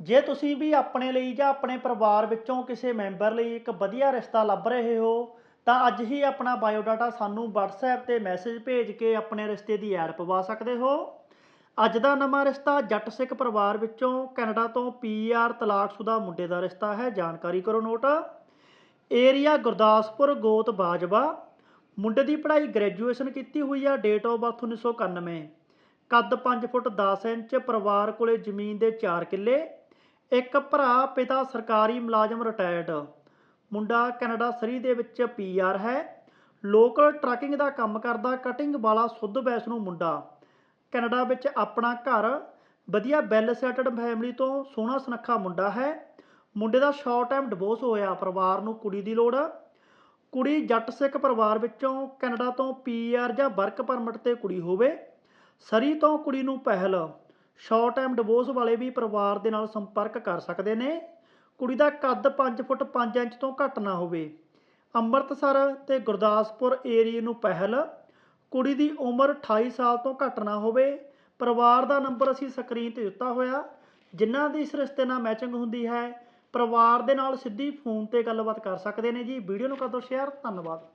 ਜੇ ਤੁਸੀਂ ਵੀ ਆਪਣੇ ਲਈ ਜਾਂ ਆਪਣੇ ਪਰਿਵਾਰ ਵਿੱਚੋਂ ਕਿਸੇ ਮੈਂਬਰ ਲਈ ਇੱਕ ਵਧੀਆ ਰਿਸ਼ਤਾ ਲੱਭ ਰਹੇ ਹੋ, ਤਾਂ ਅੱਜ ਹੀ ਆਪਣਾ ਬਾਇਓਡਾਟਾ ਸਾਨੂੰ WhatsApp ਤੇ ਮੈਸੇਜ ਭੇਜ ਕੇ ਆਪਣੇ ਰਿਸ਼ਤੇ ਦੀ ਐਡ ਪਵਾ ਸਕਦੇ ਹੋ। ਅੱਜ ਦਾ ਨਵਾਂ ਰਿਸ਼ਤਾ ਜੱਟ ਸਿੱਖ ਪਰਿਵਾਰ ਵਿੱਚੋਂ ਕੈਨੇਡਾ ਤੋਂ ਪੀਆਰ ਤਲਾਕਸ਼ੁਦਾ ਮੁੰਡੇ ਦਾ ਰਿਸ਼ਤਾ ਹੈ, ਜਾਣਕਾਰੀ ਕਰੋ ਨੋਟ। ਏਰੀਆ ਗੁਰਦਾਸਪੁਰ, ਗੋਤ, ਬਾਜਵਾ। ਮੁੰਡੇ ਦੀ ਪੜ੍ਹਾਈ ਗ੍ਰੈਜੂਏਸ਼ਨ ਕੀਤੀ ਹੋਈ ਆ ਡੇਟ ਆਫ ਬਰਥ 1991 ਕੱਦ 5 ਫੁੱਟ 10 ਇੰਚ, ਪਰਿਵਾਰ ਕੋਲੇ ਜ਼ਮੀਨ ਦੇ 4 ਕਿੱਲੇ। ਇੱਕ ਭਰਾ ਪਿਤਾ ਸਰਕਾਰੀ ਮੁਲਾਜ਼ਮ ਰਿਟਾਇਰਡ। ਮੁੰਡਾ ਕੈਨੇਡਾ ਸਰੀ ਦੇ ਵਿੱਚ ਪੀਆਰ ਹੈ। ਲੋਕਲ ਟਰੱਕਿੰਗ ਦਾ ਕੰਮ ਕਰਦਾ, ਕਟਿੰਗ ਵਾਲਾ ਸੁੱਧ ਵੈਸ਼ਨੂੰ ਮੁੰਡਾ। ਕੈਨੇਡਾ ਵਿੱਚ ਆਪਣਾ ਘਰ, ਵਧੀਆ ਵੈਲ ਸੈਟਡ ਫੈਮਿਲੀ ਤੋਂ ਸੋਹਣਾ ਸੁਨੱਖਾ ਮੁੰਡਾ ਹੈ। ਮੁੰਡੇ ਦਾ ਸ਼ਾਰਟ ਟਾਈਮ ਡਿਵੋਰਸ ਹੋਇਆ, ਪਰਿਵਾਰ ਨੂੰ ਕੁੜੀ ਦੀ ਲੋੜ। ਕੁੜੀ ਜੱਟ ਸਿੱਖ ਪਰਿਵਾਰ ਵਿੱਚੋਂ ਕੈਨੇਡਾ ਤੋਂ ਪੀਆਰ ਜਾਂ ਵਰਕ ਪਰਮਿਟ ਤੇ ਕੁੜੀ ਹੋਵੇ। ਸਰੀ ਤੋਂ ਕੁੜੀ ਨੂੰ ਪਹਿਲ। ਸ਼ਾਰਟ ਟਾਈਮ ਡਿਵੋਰਸ ਵਾਲੇ ਵੀ ਪਰਿਵਾਰ ਦੇ ਨਾਲ ਸੰਪਰਕ ਕਰ ਸਕਦੇ ਨੇ। ਕੁੜੀ ਦਾ ਕੱਦ 5 ਫੁੱਟ 5 ਇੰਚ ਤੋਂ ਘੱਟ ਨਾ ਹੋਵੇ। ਅੰਮ੍ਰਿਤਸਰ ਤੇ ਗੁਰਦਾਸਪੁਰ ਏਰੀਏ ਨੂੰ ਪਹਿਲ, ਕੁੜੀ ਦੀ ਉਮਰ 28 ਸਾਲ ਤੋਂ ਘੱਟ ਨਾ ਹੋਵੇ। ਪਰਿਵਾਰ ਦਾ ਨੰਬਰ ਅਸੀਂ ਸਕਰੀਨ ਤੇ ਦਿੱਤਾ ਹੋਇਆ। ਜਿਨ੍ਹਾਂ ਦੀ ਇਸ ਰਿਸ਼ਤੇ ਨਾਲ ਮੈਚਿੰਗ ਹੁੰਦੀ ਹੈ, ਪਰਿਵਾਰ ਦੇ ਨਾਲ ਸਿੱਧੀ ਫੋਨ ਤੇ ਗੱਲਬਾਤ ਕਰ ਸਕਦੇ ਨੇ ਜੀ। ਵੀਡੀਓ ਨੂੰ ਕਰ ਦਿਓ ਸ਼ੇਅਰ ਧੰਨਵਾਦ।